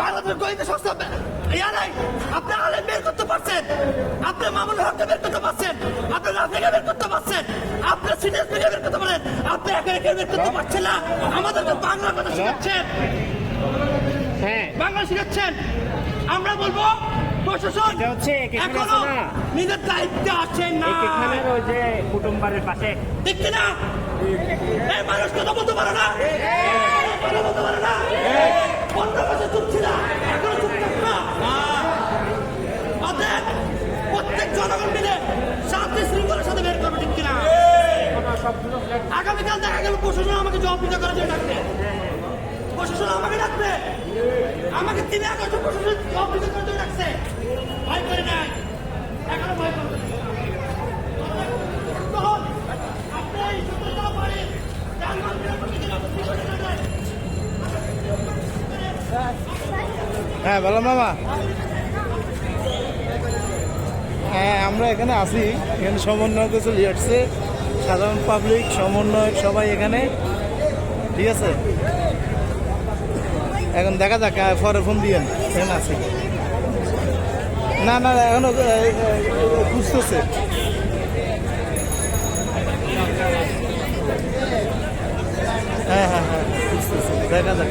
বাংলাদেশ গোয়েন্দা সংস্থা ইয়া নাই। আপনি আলেম বের করতে পারছেন। আপনি মামুন হককে বের করতে পারছেন। আপনি রাফিকে বের করতে পারছেন। আপনি সিনিয়র থেকে বের করতে পারেন আপনি একে একে বের করতে পারছেন না। আমাদেরকে বাংলা কথা শেখাচ্ছেন। হ্যাঁ। বাংলা শেখাচ্ছেন। আমরা বলব প্রশাসন এখানে আছে? নিজের দায়িত্বে আছেন না। যে কুটুম্বারের পাশে। দেখছি না এই মানুষ কথা বলতে পারে না। গেল, প্রশাসন আমাকে জবাব করার জন্য ডাকবে। প্রশাসন আমাকে ডাকবে। আমাকে প্রশাসন করার জন্য ডাকছে। ভয় করে নাই। এখনও ভয় করে হ্যাঁ বলো মামা। হ্যাঁ আমরা এখানে আছি। এখানে সমন্বয় কিছু লিয়ারছে সাধারণ পাবলিক সমন্বয়ক, সবাই এখানে। ঠিক আছে? এখন দেখা যাক পরে ফোন দিয়েন। এখানে আছে। না না, এখনও খুঁজতেছে। হ্যাঁ হ্যাঁ হ্যাঁ খুঁজতেছে। দেখা যাক।